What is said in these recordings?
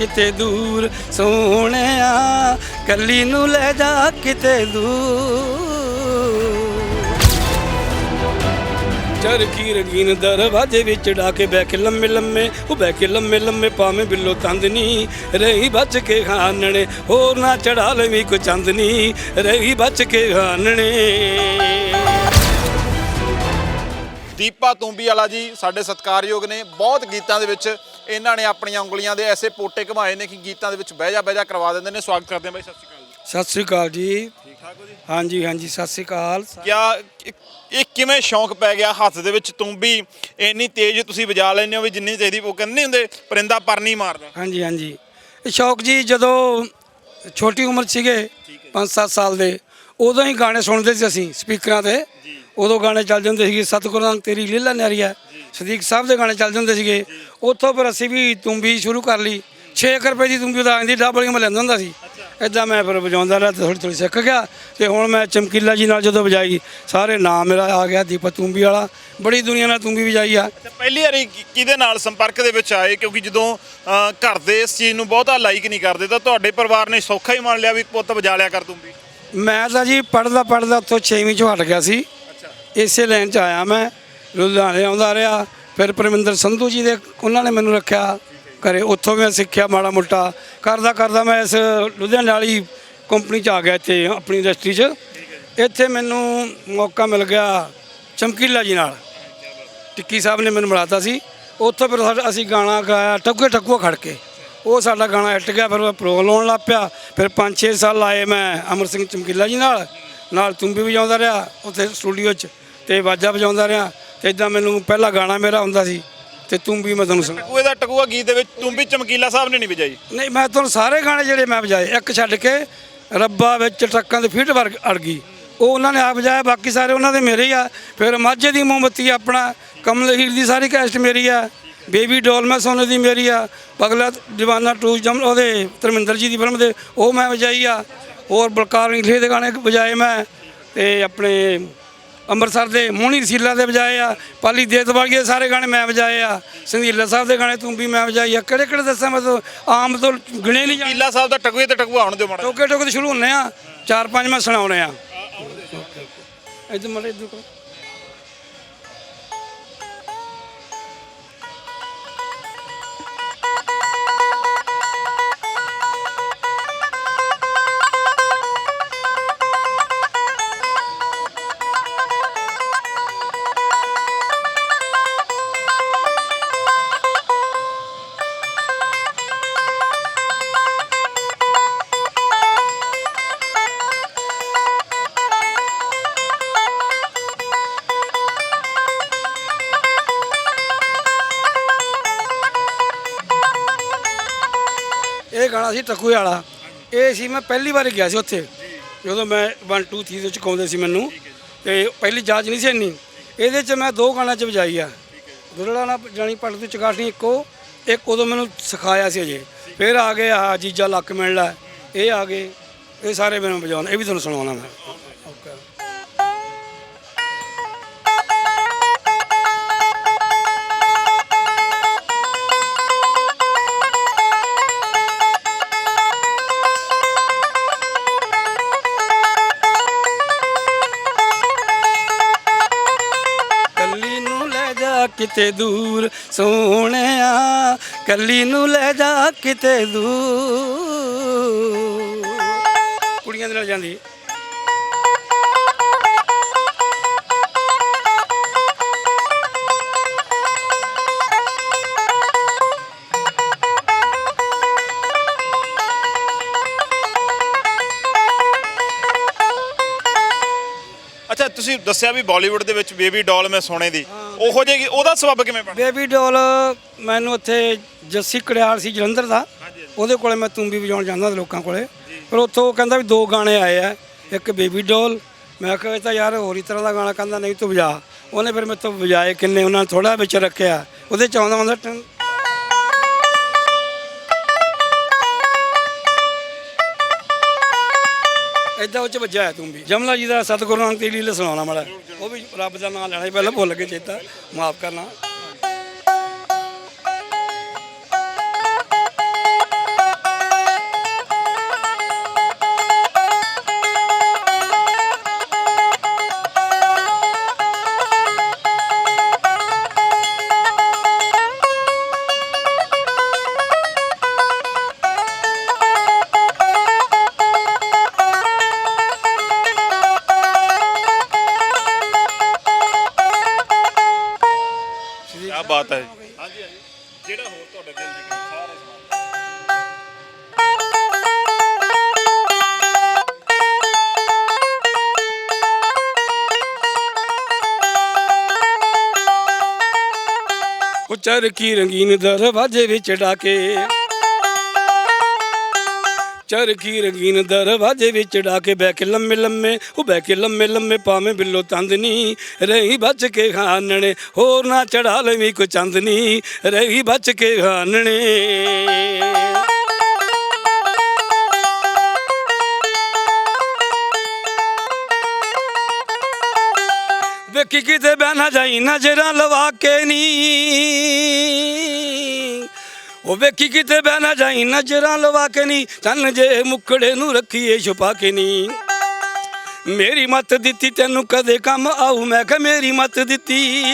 ਕਿਤੇ ਦੂਰ ਸੋਹਣਿਆ, ਕੱਲੀ ਨੂੰ ਲੈ ਜਾ ਕਿਤੇ ਦੂਰ। ਚਰਖੀ ਰਗੀਨ ਦਰਵਾਜ਼ੇ ਵਿੱਚ ਡਾ ਕੇ ਬਹਿ ਕੇ ਲੰਮੇ ਲੰਮੇ, ਉਹ ਬਹਿ ਕੇ ਲੰਮੇ ਲੰਮੇ ਪਾਵੇਂ ਬਿੱਲੋ ਤੰਦਨੀ ਰਹੀ ਬਚ ਕੇ ਖਾਨਣੇ ਹੋਰ ਨਾ ਚੜਾ ਲਵੀਂ ਕੋ ਚੰਦਨੀ ਰਹੀ ਬਚ ਕੇ ਖਾਨਣੇ ਦੀਪਾ ਤੁੰਬੀ ਵਾਲਾ ਜੀ ਸਾਡੇ ਸਤਿਕਾਰਯੋਗ ਨੇ, ਬਹੁਤ ਗੀਤਾਂ ਦੇ ਵਿੱਚ ਇਹਨਾਂ ਨੇ ਆਪਣੀਆਂ ਉਂਗਲੀਆਂ ਦੇ ਐਸੇ ਪੋਟੇ ਘਮਾਏ ਨੇ ਕਿ ਗੀਤਾਂ ਦੇ ਵਿੱਚ ਬਹਿ ਜਾ ਬਹਿ ਜਾ ਕਰਵਾ ਦਿੰਦੇ ਨੇ। ਸਵਾਗਤ ਕਰਦੇ ਹਾਂ ਬਾਈ ਸਤਿ ਸ਼੍ਰੀ ਅਕਾਲ ਜੀ। ਸਤਿ ਸ੍ਰੀ ਅਕਾਲ ਜੀ। ਠੀਕ ਠਾਕ ਹੋ ਜੀ? ਹਾਂਜੀ ਹਾਂਜੀ ਸਤਿ ਸ੍ਰੀ ਅਕਾਲ। ਕਿਆ ਇਹ- ਕਿਵੇਂ ਸ਼ੌਂਕ ਪੈ ਗਿਆ ਹੱਥ ਦੇ ਵਿੱਚ? ਤੁੰਬੀ ਇੰਨੀ ਤੇਜ਼ ਤੁਸੀਂ ਵਜਾ ਲੈਂਦੇ ਹੋ ਵੀ ਜਿੰਨੀ ਚਾਹੀਦੀ ਉਹ ਕਹਿੰਦੇ ਨਹੀਂ ਹੁੰਦੇ ਪਰਿੰਦਾ ਪਰ ਨਹੀਂ ਮਾਰਦਾ। ਹਾਂਜੀ ਹਾਂਜੀ। ਇਹ ਸ਼ੌਕ ਜੀ ਜਦੋਂ ਛੋਟੀ ਉਮਰ ਸੀਗੇ 5-7 ਸਾਲ ਦੇ ਉਦੋਂ ਹੀ ਗਾਣੇ ਸੁਣਦੇ ਸੀ ਅਸੀਂ ਸਪੀਕਰਾਂ ਤੇ। ਉਦੋਂ ਗਾਣੇ ਚੱਲ ਜਾਂਦੇ ਸੀਗੇ ਸਤਿਗੁਰੂ ਤੇਰੀ ਲੀਲਾ ਨਿਆਰੀ ਹੈ। ਸਦੀਕ ਸਾਹਿਬ ਦੇ ਗਾਣੇ ਚੱਲ ਜਾਂਦੇ ਸੀਗੇ। ਉੱਥੋਂ ਫਿਰ ਅਸੀਂ ਵੀ ਤੁੰਬੀ ਸ਼ੁਰੂ ਕਰ ਲਈ। 6 ਰੁਪਏ ਦੀ ਤੁੰਬੀ ਉਦਾਂ ਦੀ ਡਬਲੀਆਂ ਮੈਂ ਲੈਂਦਾ ਹੁੰਦਾ ਸੀ। ਇਦਾਂ ਮੈਂ ਫਿਰ ਵਜਾਉਂਦਾ ਰਿਹਾ ਥੋੜੀ ਥੋੜੀ ਸਿੱਖ ਗਿਆ ਤੇ ਹੁਣ ਮੈਂ ਚਮਕੀਲਾ ਜੀ ਨਾਲ ਜਦੋਂ ਵਜਾਈ ਸਾਰੇ ਨਾਮ ਮੇਰਾ ਆ ਗਿਆ ਦੀਪਕ ਤੁੰਬੀ ਵਾਲਾ। ਬੜੀ ਦੁਨੀਆ ਨਾਲ ਤੁੰਬੀ ਵਜਾਈ ਆ। ਪਹਿਲੀ ਵਾਰੀ ਕਿਹਦੇ ਨਾਲ ਸੰਪਰਕ ਦੇ ਵਿੱਚ ਆਏ? ਕਿਉਂਕਿ ਜਦੋਂ ਘਰ ਦੇ ਇਸ ਚੀਜ਼ ਨੂੰ ਬਹੁਤਾ ਲਾਈਕ ਨਹੀਂ ਕਰਦੇ ਤਾਂ ਤੁਹਾਡੇ ਪਰਿਵਾਰ ਨੇ ਸੌਖਾ ਹੀ ਮੰਨ ਲਿਆ ਵੀ ਪੁੱਤ ਵਜਾ ਲਿਆ ਕਰ ਤੁੰਬੀ। ਮੈਂ ਤਾਂ ਜੀ ਪੜਦਾ ਪੜਦਾ ਉੱਥੋਂ 6ਵੀਂ ਚੋਂ ਹਟ ਗਿਆ ਸੀ। ਅੱਛਾ। ਇਸੇ ਲਾਈਨ 'ਚ ਆਇਆ ਮੈਂ। ਲੁਧਿਆਣੇ ਆਉਂਦਾ ਰਿਹਾ, ਫਿਰ ਪਰਮਿੰਦਰ ਸੰਧੂ ਜੀ ਦੇ, ਉਹਨਾਂ ਨੇ ਮੈਨੂੰ ਰੱਖਿਆ ਘਰੇ। ਉੱਥੋਂ ਮੈਂ ਸਿੱਖਿਆ ਮਾੜਾ ਮੋਟਾ। ਕਰਦਾ ਕਰਦਾ ਮੈਂ ਇਸ ਲੁਧਿਆਣੇ ਵਾਲੀ ਕੰਪਨੀ 'ਚ ਆ ਗਿਆ ਇੱਥੇ, ਆਪਣੀ ਇੰਡਸਟਰੀ 'ਚ। ਇੱਥੇ ਮੈਨੂੰ ਮੌਕਾ ਮਿਲ ਗਿਆ ਚਮਕੀਲਾ ਜੀ ਨਾਲ। ਟਿੱਕੀ ਸਾਹਿਬ ਨੇ ਮੈਨੂੰ ਮਿਲਾਤਾ ਸੀ। ਉੱਥੋਂ ਫਿਰ ਸਾਡਾ- ਅਸੀਂ ਗਾਣਾ ਗਾਇਆ ਟੱਕੂਏ ਟੱਕੂਆ ਖੜ ਕੇ। ਉਹ ਸਾਡਾ ਗਾਣਾ ਹਿੱਟ ਗਿਆ, ਫਿਰ ਮੈਂ ਪ੍ਰੋ ਲਾਉਣ ਲੱਗ ਪਿਆ। ਫਿਰ 5-6 ਸਾਲ ਲਾਏ ਮੈਂ ਅਮਰ ਸਿੰਘ ਚਮਕੀਲਾ ਜੀ ਨਾਲ। ਨਾਲ ਤੁੰਬੀ ਵਜਾਉਂਦਾ ਰਿਹਾ ਉੱਥੇ ਸਟੂਡੀਓ 'ਚ ਤੇ ਵਾਜਾ ਵਜਾਉਂਦਾ ਰਿਹਾ। ਤੇ ਇਦਾਂ ਮੈਨੂੰ ਪਹਿਲਾ ਗਾਣਾ ਮੇਰਾ ਹੁੰਦਾ ਸੀ ਤੇ ਤੁੰਬੀ ਮੈਂ ਤੁਹਾਨੂੰ ਸੁਣਾ ਟਕੂਏ ਦਾ ਟਕੂਆ ਗੀਤ ਦੇ ਵਿੱਚ ਤੁੰਬੀ ਚਮਕੀਲਾ ਸਾਹਿਬ ਨੇ ਨਹੀਂ ਵਜਾਈ। ਨਹੀਂ ਮੈਂ ਤੁਹਾਨੂੰ ਸਾਰੇ ਗਾਣੇ ਜਿਹੜੇ ਮੈਂ ਵਜਾਏ ਇੱਕ ਛੱਡ ਕੇ ਰੱਬਾ ਵਿੱਚ ਟਰੱਕਾਂ ਦੇ ਫੀਟ ਵਰਗ ਅੜ ਗਈ। ਉਹ ਉਹਨਾਂ ਨੇ ਆਪ ਵਜਾਇਆ ਬਾਕੀ ਸਾਰੇ ਉਹਨਾਂ ਦੇ ਮੇਰੇ ਹੀ ਆ। ਫਿਰ ਮਾਝੇ ਦੀ ਮੋਮਬੱਤੀ ਆਪਣਾ ਕਮਲ ਹੀਰ ਦੀ ਸਾਰੀ ਕੈਸਟ ਮੇਰੀ ਆ। ਬੇਬੀ ਡੋਲ ਮੈਂ ਸੋਨੇ ਦੀ ਮੇਰੀ ਆ। ਪਗਲਾ ਦੀਵਾਨਾ ਟੂ ਜਮ ਉਹਦੇ ਧਰਮਿੰਦਰ ਜੀ ਦੀ ਫਿਲਮ ਦੇ ਉਹ ਮੈਂ ਵਜਾਈ ਆ। ਹੋਰ ਬਲਕਾਰ ਇੰਗਲੇ ਦੇ ਗਾਣੇ ਵਜਾਏ ਮੈਂ। ਤੇ ਆਪਣੇ ਅੰਮ੍ਰਿਤਸਰ ਦੇ ਮੋਹਣੀ ਰਸੀਲਾ ਦੇ ਵਜਾਏ ਆ ਪਾਲੀ ਦੇਤ ਵਾਲੀਏ ਸਾਰੇ ਗਾਣੇ ਮੈਂ ਵਜਾਏ ਆ ਸੰਧੀਲਾ ਸਾਹਿਬ ਦੇ ਗਾਣੇ ਤੂੰ ਵੀ ਮੈਂ ਵਜਾਈ ਆ। ਕਿਹੜੇ ਕਿਹੜੇ ਦੱਸਾਂ ਮੈਂ ਤਾਂ? ਆਮ ਤੋਂ ਗਿਣੇ ਨਹੀਂ ਜਾਂਦੇ ਚਮਕੀਲਾ ਸਾਹਿਬ ਦਾ ਟਕੂਏ ਤੇ ਟਕੂਆ ਆਉਣ ਦਿਓ ਮਾੜਾ ਟੋਕੇ ਟੋਕੇ ਤੇ ਸ਼ੁਰੂ ਹੁੰਨੇ ਆ ਚਾਰ ਪੰਜ ਮੈਂ ਸੁਣਾਉਣੇ ਆ। ਇਧਰ ਮੜੇ ਇਧਰ ਕਰੋ। ਗਾਣਾ ਸੀ ਟਕੂਏ ਵਾਲਾ। ਇਹ ਸੀ ਮੈਂ ਪਹਿਲੀ ਵਾਰ ਗਿਆ ਸੀ ਉੱਥੇ। ਜਦੋਂ ਮੈਂ 1 2 3 ਦੇ ਚਕਾਉਂਦੇ ਸੀ ਮੈਨੂੰ। ਤੇ ਪਹਿਲੀ ਜਾਂਚ ਨਹੀਂ ਸੀ ਇੰਨੀ। ਇਹਦੇ ਚ ਮੈਂ ਦੋ ਗਾਣਾ ਚ ਵਜਾਈ ਆ। ਦੁਰੜਾ ਨਾ ਜਾਣੀ ਪੱਟ ਦੀ ਚਗਾਠੀ ਇੱਕੋ ਇੱਕ ਉਦੋਂ ਮੈਨੂੰ ਸਿਖਾਇਆ ਸੀ ਅਜੇ। ਫਿਰ ਆ ਗਏ ਆ ਜੀਜਾ ਲੱਕ ਮਿਲ ਲੈ ਇਹ ਆ ਗਏ। ਇਹ ਸਾਰੇ ਮੈਨੂੰ ਵਜਾਉਣਾ ਇਹ ਵੀ ਤੁਹਾਨੂੰ ਸੁਣਾਉਣਾ ਮੈਂ। ਕਿਤੇ ਦੂਰ ਸੋਹਣਿਆ, ਕੱਲੀ ਨੂੰ ਲੈ ਜਾ ਕਿਤੇ ਦੂਰ। ਕੁੜੀਆਂ ਦੇ ਨਾਲ ਜਾਂਦੀ ਅੱਛਾ, ਤੁਸੀਂ ਦੱਸਿਆ ਵੀ ਬਾਲੀਵੁੱਡ ਦੇ ਵਿੱਚ ਬੇਬੀ ਡਾਲ ਮੈਂ ਸੋਨੇ ਦੀ। ਉਹੋ ਜਿਹੀ ਉਹਦਾ ਸਬਬ ਕਿਵੇਂ ਬਣ ਬੇਬੀ ਡੋਲ ਮੈਨੂੰ ਉੱਥੇ ਜੱਸੀ ਕੜਿਆਲ ਸੀ ਜਲੰਧਰ ਦਾ। ਉਹਦੇ ਕੋਲੇ ਮੈਂ ਤੂੰਬੀ ਵਜਾਉਣ ਜਾਂਦਾ ਸੀ ਲੋਕਾਂ ਕੋਲੇ। ਪਰ ਉੱਥੋਂ ਉਹ ਕਹਿੰਦਾ ਵੀ ਦੋ ਗਾਣੇ ਆਏ ਆ ਇੱਕ ਬੇਬੀ ਡੋਲ। ਮੈਂ ਕਿਹਾ ਇਹ ਤਾਂ ਯਾਰ ਹੋਰ ਹੀ ਤਰ੍ਹਾਂ ਦਾ ਗਾਣਾ ਕਹਿੰਦਾ ਨਹੀਂ ਤੂੰ ਵਜਾ। ਉਹਨੇ ਫਿਰ ਮੇਰੇ ਤੋਂ ਵਜਾਏ ਕਿੰਨੇ ਉਹਨਾਂ ਨੇ ਥੋੜਾ ਵਿੱਚ ਰੱਖਿਆ। ਉਹਦੇ ਚ ਆਉਂਦਾ ਹੁੰਦਾ ਏਦਾਂ ਉਹ ਚ ਵੱਜਾ ਹੈ ਤੂੰ ਵੀ। ਜਮਲਾ ਜੀ ਦਾ ਸਤਿਗੁਰੂ ਨਾਨਕ ਦੀ ਲੀਲਾ ਸੁਣਾਉਣਾ ਮਾੜਾ। ਉਹ ਵੀ ਰੱਬ ਦਾ ਨਾਮ ਲੈਣਾ ਸੀ ਪਹਿਲਾਂ ਭੁੱਲ ਕੇ ਚੇਤਾ। ਮਾਫ ਕਰਨਾ। ਬਾਤ ਹੈ ਹਾਂਜੀ ਹਾਂਜੀ। ਜਿਹੜਾ ਹੋਰ ਤੁਹਾਡੇ ਦਿਲ ਦੀ ਗੱਲ ਸਾਰੇ ਸੁਣਾਓ ਉਹ ਚਰਖੀ ਰੰਗੀਨ ਦਰਵਾਜ਼ੇ ਵਿੱਚ ਡਾਕੇ। ਚਰਖੀ ਰੰਗੀਨ ਦਰਵਾਜ਼ੇ ਵਿੱਚ ਡਾਕੇ ਬਹਿ ਕੇ ਲੰਮੇ ਲੰਮੇ, ਉਹ ਬਹਿ ਕੇ ਲੰਮੇ ਲੰਮੇ ਪਾਵੇਂ ਬਿੱਲੋ ਤੰਦਨੀ ਰਹੀ ਬਚ ਕੇ ਖਾਨਣੇ ਹੋਰ ਨਾ ਚੜਾ ਲਵੀਂ ਕੋ ਚੰਦਨੀ ਰਹੀ ਬਚ ਕੇ ਖਾਨਣੇ ਵੇਖੀ ਕਿਤੇ ਬਹਿ ਨਾ ਜਾਈ, ਨਜ਼ਰਾਂ ਲਵਾ ਕੇ ਨੀ। ਉਹ ਵੇਖੀ ਕਿਤੇ ਬਹਿ ਨਾ ਜਾਈ, ਨਜ਼ਰਾਂ ਲਵਾ ਕੇ ਨੀ ਚੰਨ ਜੇ ਮੁਕੜੇ ਨੂੰ ਰੱਖੀਏ ਛੁਪਾ ਕੇ ਨੀ। ਮੇਰੀ ਮੱਤ ਦਿੱਤੀ, ਤੈਨੂੰ ਕਦੇ ਕੰਮ ਆਊ? ਮੈਂ ਕਿਹਾ, ਮੇਰੀ ਮੱਤ ਦਿੱਤੀ।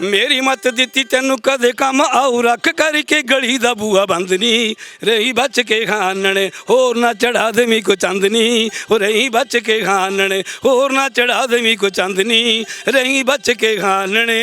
ਮੇਰੀ ਮੱਤ ਦਿੱਤੀ, ਤੈਨੂੰ ਕਦੇ ਕੰਮ ਆਉ ਰੱਖ ਕਰਕੇ ਗਲੀ ਦਾ ਬੂਆ ਬੰਦ ਨਹੀਂ ਰਹੀ ਬਚ ਕੇ ਖਾਨਣੇ, ਹੋਰ ਨਾ ਚੜਾ ਦੇਵੀਂ ਕੋ ਚੰਦਨੀ ਹੋ ਰਹੀ ਬਚ ਕੇ ਖਾਨਣੇ, ਹੋਰ ਨਾ ਚੜਾ ਦੇਵੀਂ ਕੋ ਚੰਦਨੀ ਰਹੀ ਬਚ ਕੇ ਖਾਨਣੇ।